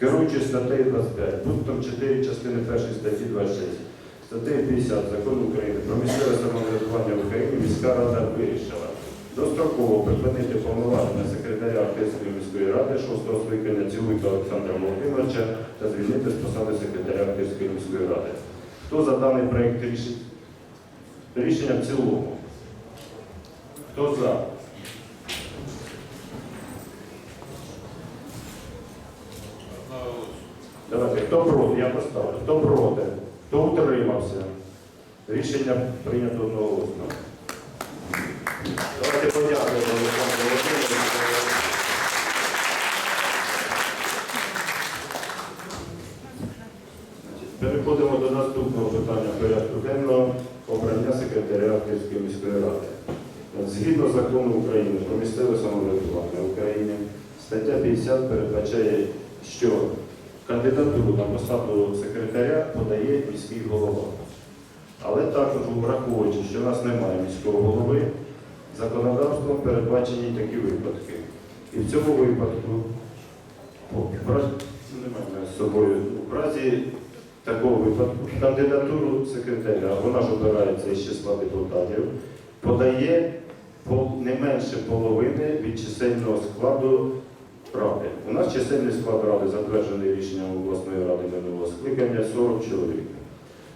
Керуючись статтею 25, пунктом 4 частини 1 статті 26, статтею 50 Закону України про місцеве самоврядування в Україні міська рада вирішила достроково припинити повноваження секретаря Артистської міської ради 6 скликання Цілуйка Олександра Володимировича та звільнити з посади секретаря Артистської міської ради. Хто за даний проєкт рішення? Рішення в цілому. Хто за? Давайте, хто проти? Я поставлю. Хто проти? Хто утримався? Рішення прийнято одноголосно. Давайте подякуємо Олександру Володимировичу. Переходимо до наступного питання порядку денного обрання секретаря Київської міської ради. Згідно закону України про місцеве самоврядування в Україні, стаття 50 передбачає, що кандидатуру на посаду секретаря подає міський голова. Але також, враховуючи, що в нас немає міського голови, законодавством передбачені такі випадки. І в цьому випадку, в разі, з собою, в разі такого випадку кандидатуру секретаря, вона ж обирається із числа депутатів, подає по- не менше половини від чисельного складу ради. У нас чисельний склад ради затверджений рішенням обласної ради минулого скликання 40 чоловік.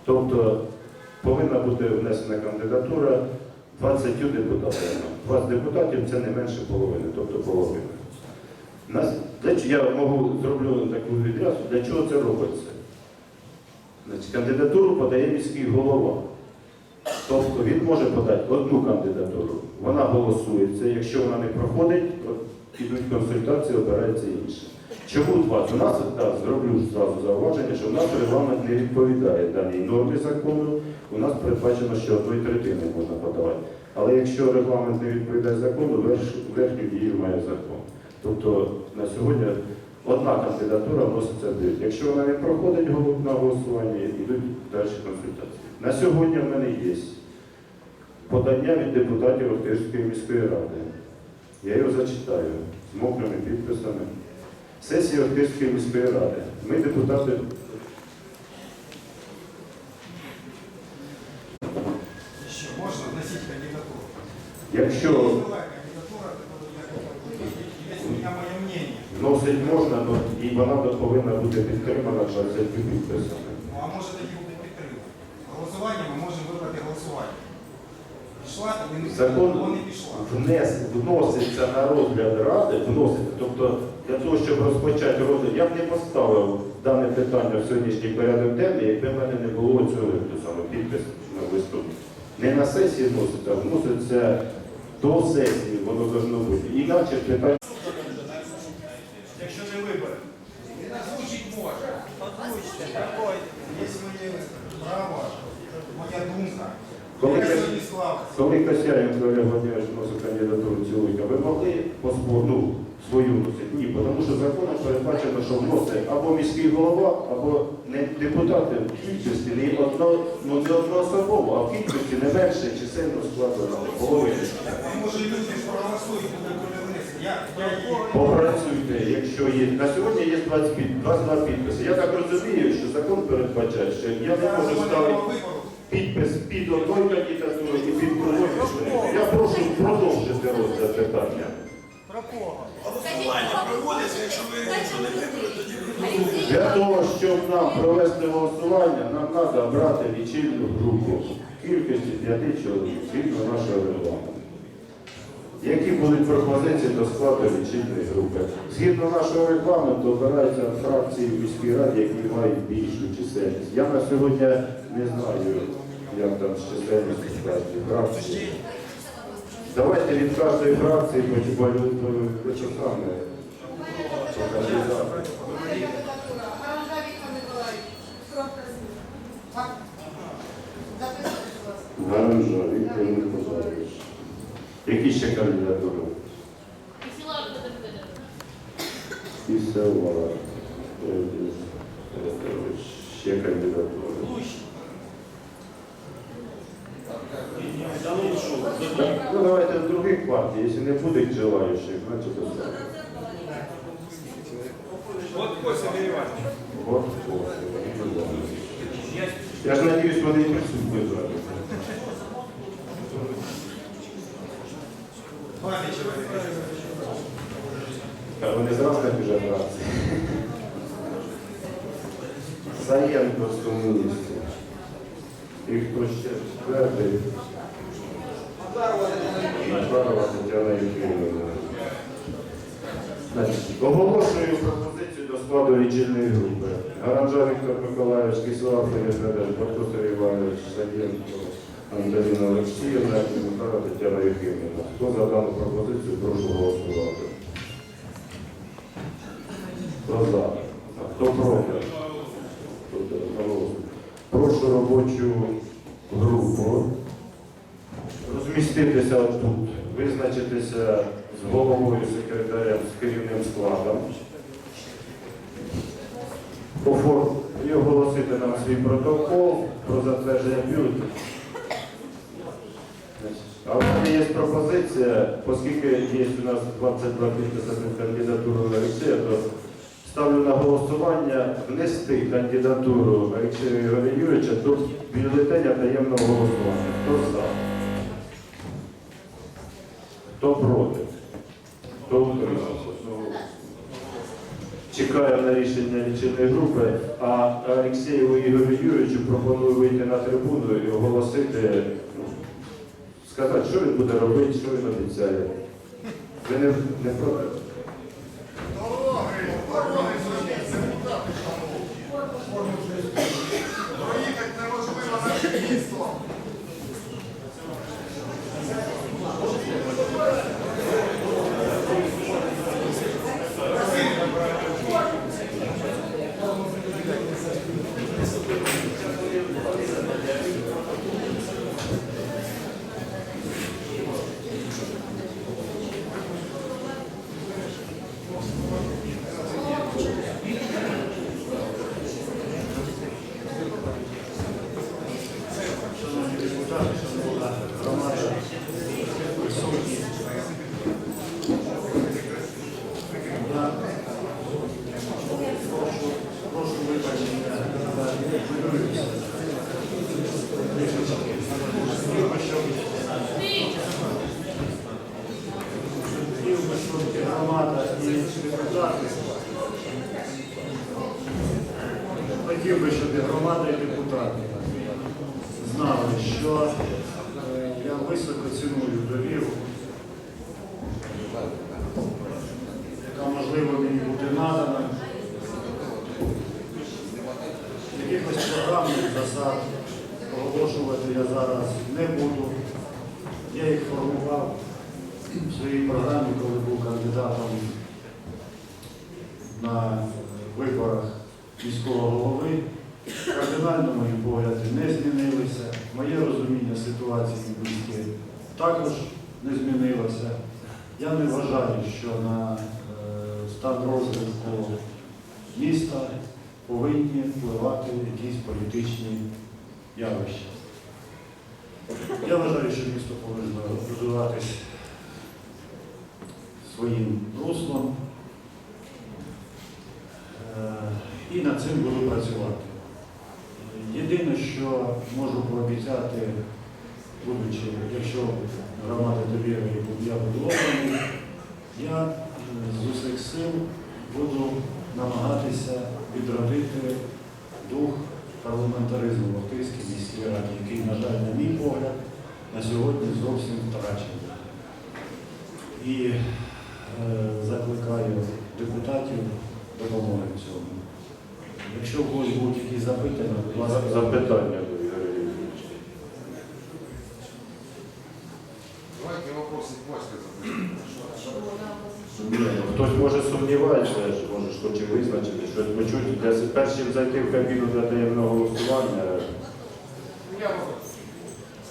Тобто повинна бути внесена кандидатура 20 депутатів. 20 депутатів це не менше половини, тобто половина. Нас, я можу зроблю таку відразу, для чого це робиться? Значить, кандидатуру подає міський голова. Тобто він може подати одну кандидатуру. Вона голосується. Якщо вона не проходить, ідуть консультації, обирається інша. Чому 20? У нас так, зроблю зразу зауваження, що в нас регламент не відповідає даній нормі закону. У нас передбачено, що одної третини можна подавати. Але якщо регламент не відповідає закону, верхню дію має закон. Тобто на сьогодні одна кандидатура вноситься в бюджет. Якщо вона не проходить на голосування, йдуть далі консультації. На сьогодні в мене є подання від депутатів Охтирської міської ради. Я його зачитаю з мокрими підписами. Сесія Охтирської міської ради. Ми депутати. Еще можно вносить кандидатуру. Якщо Любая кандидатура, которую я готов. Есть у меня мое мнение. вносить можна, то і вона повинна бути підтримана 20 підписами. Ну а може тоді буде підтримка. Голосування ми можемо вибрати голосування. Пішла, і не Закон пішла. внес, вноситься на розгляд ради, вноситься, тобто для того, щоб розпочати розгляд, я б не поставив дане питання в сьогоднішній порядок денний, якби в мене не було цього саме підпис на виступ. Не на сесії вноситься, а вноситься до сесії, воно должно бути. Іначе питання. Якщо не вибере. Він озвучить може. Озвучте. Є моє право, моя думка. Коли Я ви- сьогодні слава. Коли Косяренко Олег Владимирович кандидатуру цілуйка, ви могли поспор- ну, свою вносити? Ні, тому що законом передбачено, що вносить або міський голова, або не депутати в кількості не одно, ну не одноособово, а в кількості не менше чисельно складу ради, половини. Може люди проголосують. Попрацюйте, якщо є. На сьогодні є 22 підписи. Я так розумію, що закон передбачає, що я не можу ставити підпис під одною кандидатурою і під. Я прошу продовжити розгляд питання. Голосування проводиться, якщо ви якщо не виберете, тоді ви Для того, щоб нам провести голосування, нам треба брати лічильну групу кількості п'яти чоловік, згідно нашого регламенту. Які будуть пропозиції до складу лічильної групи? Згідно нашого регламенту обираються фракції в міській раді, які мають більшу чисельність. Я на сьогодні не знаю, як там з чисельністю фракції. фракції. Давайте від кожної фракції по по- по- по часами. по кандидату. Кандидатура. Гаража Віктор Миколаївич. Срок призначення. Записуйте, будь ласка. Гаража, Віктор Миколаївич. Які ще кандидатури? Села Федор Федорович. І села. Е, е, Ще кандидатури. Так, Ну давайте других якщо не буде желаючих, значить оставимо. Вот Костя Иванович. Вот, вот, Я ж надіюсь, вони і присутні зараз. Память человека. А вони зразу не біжать братці. Саєнко сумнівці. І хто ще четвертий? Назарова Тетяна Євгенівна. Значить, Оголошую пропозицію до складу лічильної групи. Гаранжа Віктор Миколаївич, Кислав Федорович, Бартусов Іванович, Саєнко, Антоніна Олексіївна, Михайло Тетяна Євгенівна. Хто за дану пропозицію, прошу голосувати. Хто за? А хто проти? Прошу робочу групу розміститися тут, визначитися з головою, секретарем, з керівним складом. Офор- І оголосити нам свій протокол про затвердження бюлетенів. А в мене є пропозиція, оскільки є у нас 22 підписи під кандидатуру Олексія, то ставлю на голосування внести кандидатуру Олексія Ігоря Юрійовича до бюлетеня таємного голосування. Хто за? Хто проти? Хто утримався? Одноголосно. Чекаю на рішення лічильної групи, а Олексієву Ігорю Юрійовичу пропоную вийти на трибуну і оголосити, ну, сказати, що він буде робити, що він обіцяє. Ви не, не проти? Проїхати неможливо наше місто. Прошу вибачення за хвилююся. Хотів би, щоб громада і депутати хотів би, щоб і громада і депутати знали, що е, я високо ціную довіру, яка можливо мені буде надана. Якихось програмних засад оголошувати я зараз не буду. Я їх формував в своїй програмі, коли був кандидатом на виборах міського голови. Кардинально мої погляди не змінилися. Моє розуміння ситуації в місті також не змінилося. Я не вважаю, що на е, стан розвитку міста повинні впливати якісь політичні явища. Я вважаю, що місто повинно розвиватись своїм руслом. І над цим буду працювати. Єдине, що можу пообіцяти, будучи, якщо громада довіри я буду обраний, я е, з усіх сил буду намагатися відродити дух парламентаризму в Охтирській міській раді, який, на жаль, на мій погляд, на сьогодні зовсім втрачений. І е, закликаю депутатів допомоги цьому. Якщо у когось будуть якісь запитання, будь ласка, Запитання до Ігоря Юрійовича. Давайте вопросы Костя зададим. Ні, ну, Хтось може сумнівається, що може ж хоче визначити, щось почути. Для с- першим зайти в кабіну для таємного голосування. У меня вопрос.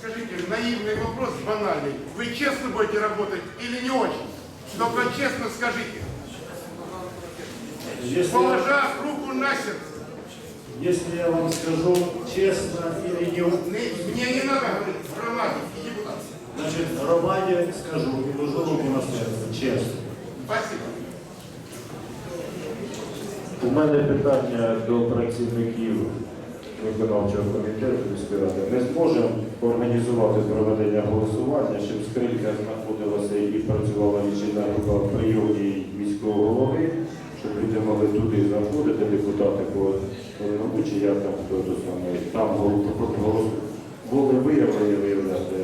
Скажите, наивный вопрос, банальный. Вы честно будете работать или не очень? Только честно скажите. Если, Положа руку на сердце. Если я вам скажу честно или не Не- Мне не надо говорить громаде и депутатам. значит, Романе скажу и ложу руку на сердце, честно. Спасибо. У мене питання до працівників виконавчого комітету міської ради. Ми зможемо організувати проведення голосування, щоб скринька знаходилася і працювала лічильна група в прийомі міського голови, щоб люди могли туди заходити, депутати бо чи я там хто то саме, там воли виявлення виявляти.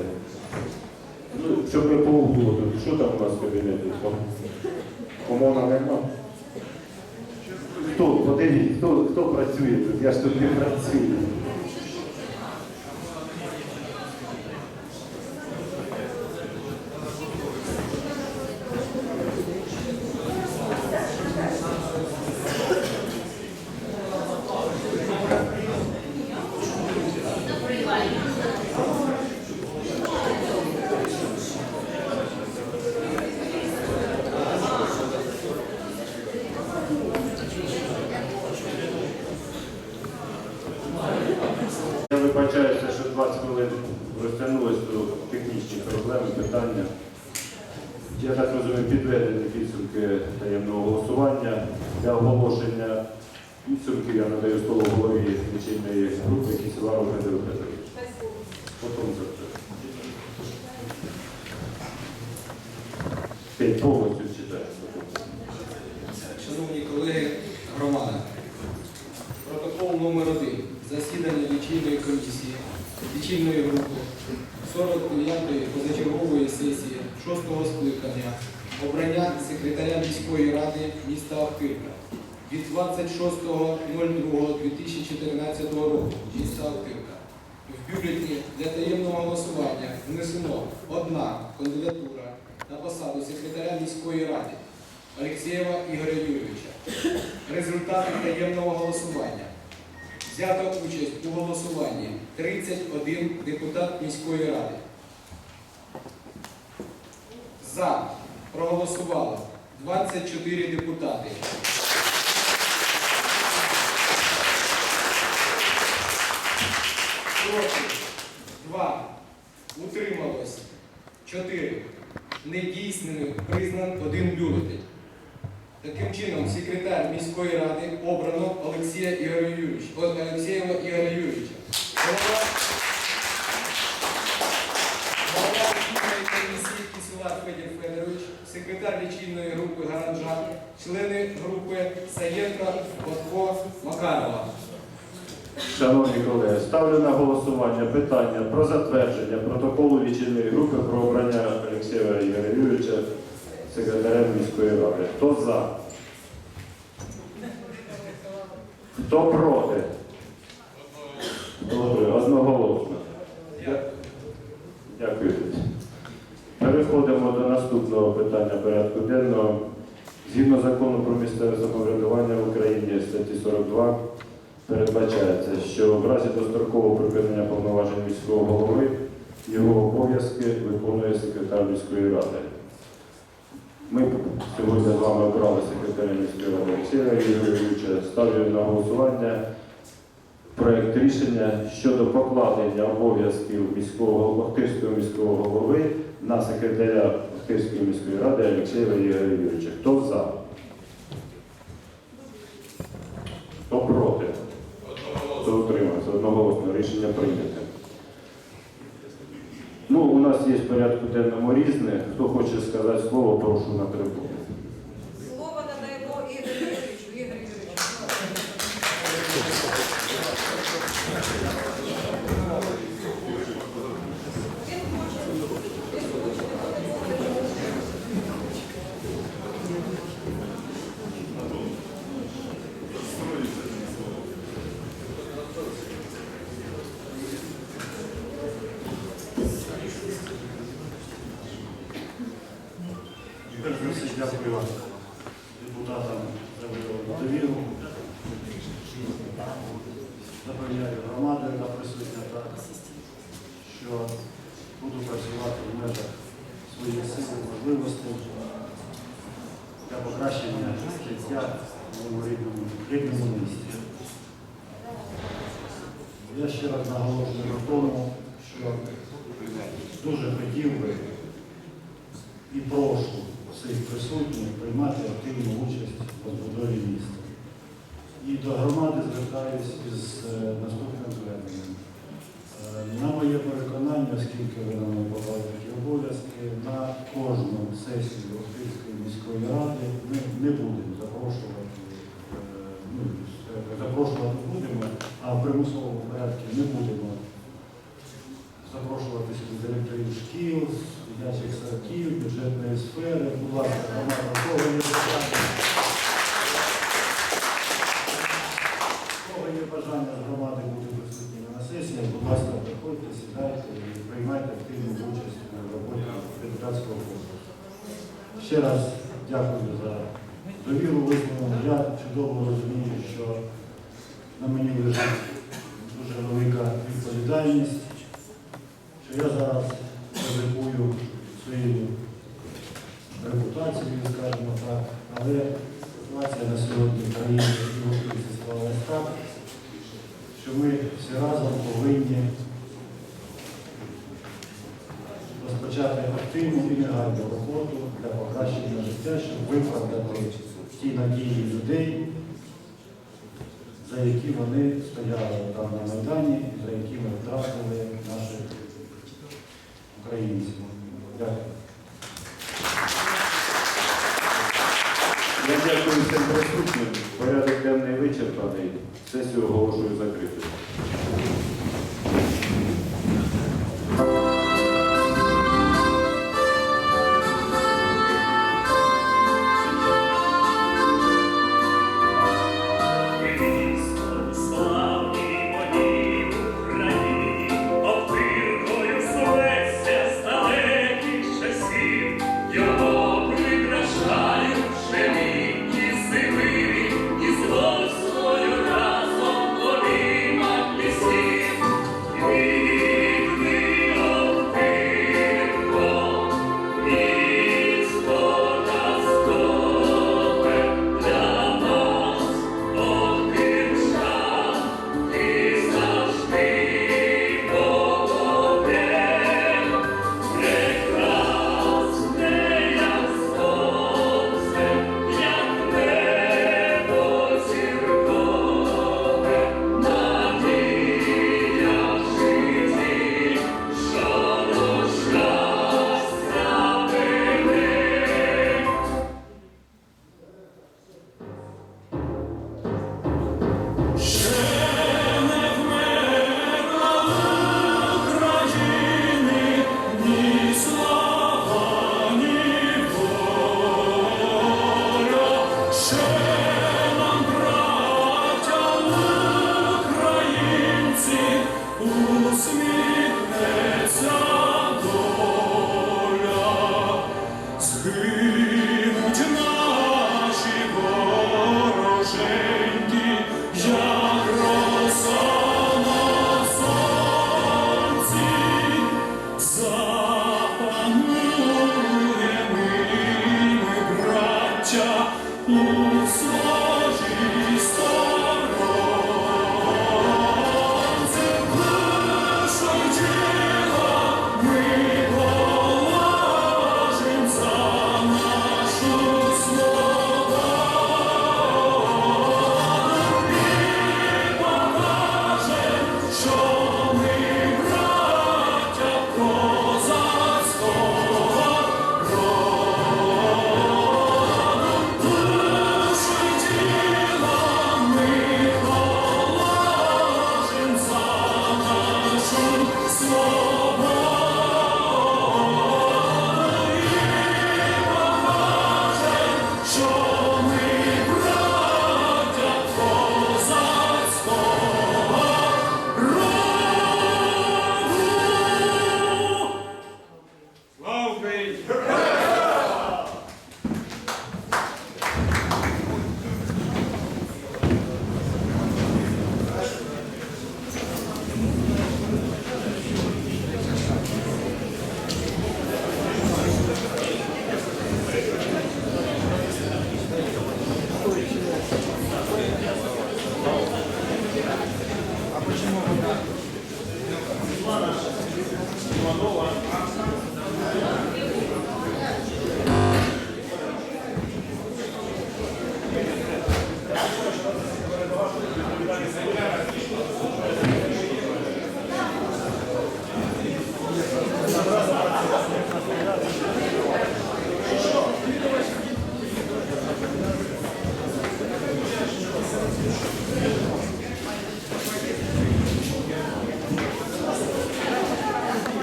Ну, щоб не було тут що там у нас в кабінеті? Комона нема. Хто? подивіться, хто, хто працює тут? Я ж тут не працюю. Я вибачаюся, що 20 хвилин розтягнулось до технічних проблем, питання. Я так розумію, підведені підсумки таємного голосування. Для оголошення підсумків я надаю слово голові лічильної групи Кісілару Федору Петровичу. Потім за це. Ти повністю читаєш. Шановні колеги, громада. Протокол номер 1 Засідання лічильної комісії, лічильної групи 49-ї позачергової сесії 6-го скликання обрання секретаря міської ради міста Охтирка від 26.02.2014 року міста Охтирка. В бюлетні для таємного голосування внесено одна кандидатура на посаду секретаря міської ради Олексєєва Ігоря Юрійовича. Результати таємного голосування. Взято участь у голосуванні 31 депутат міської ради. За проголосувало 24 депутати. Проти 2. Утрималось 4. Недійсними признан один бюлетень. Таким чином, секретар міської ради обрано Олексія Ігоря Юрійовича, О, Олексєєва Ігоря Юрійовича. Секретар лічильної групи Гаранжан, члени групи Саєнка, Батко, Макарова. Шановні колеги, ставлю на голосування питання про затвердження протоколу лічильної групи про обрання Олексія Ігоря Юрійовича секретарем міської ради. Хто за? Хто проти? Добре, одноголосно. Дякую. Переходимо до наступного питання порядку денного. Згідно закону про місцеве самоврядування в Україні статті 42 передбачається, що в разі дострокового припинення повноважень міського голови його обов'язки виконує секретар міської ради. Ми сьогодні з вами обрали секретаря міської ради Олексія Юрійовича. Ставлю на голосування проект рішення щодо покладення обов'язків міського Охтирського міського голови на секретаря Охтирської міської ради Олексія Ігоря Юрійовича. Хто за? Хто проти? Рішення прийнято. Ну, у нас є в порядку денному різне. Хто хоче сказати слово, прошу на трибуну. Слово надаємо Ігорю Юрійовичу. Ігор Юрійович. Він хоче. Він хоче. Перш за все, дякую вам, депутатам за виявлену довіру. Запевняю громади на присутня так, що буду працювати в межах своїх сил і можливостей для покращення життя в рідному, рідному місті. Я ще раз наголошую на тому, що дуже хотів би і прошу всіх присутніх приймати активну участь в розбудові міста. І до громади звертаюся із е, наступним сесію Охтирської міської ради ми не будемо запрошувати, е, ну, е, запрошувати будемо, а в примусовому порядку не будемо запрошуватися до директорів шкіл, дитячих садків, бюджетної сфери. Будь ласка, громада, у кого є питання? У кого є бажання з громади бути присутніми на сесії, будь ласка, приходьте, сідайте і приймайте активну участь у роботі депутатського корпусу. Ще раз дякую за довіру висловлену. Я чудово розумію, що на мені лежить дуже велика відповідальність, що я зараз ризикую своєю репутацією, скажімо так, але ситуація на сьогодні в країні склалась так, що ми всі разом повинні розпочати активну і негайну роботу для щоб виправдати ті надії людей, за які вони стояли там на Майдані, за які ми втратили наших українців. Дякую. Я дякую всім присутнім. Порядок денний вичерпаний. Сесію оголошую закритою. O А почему вона?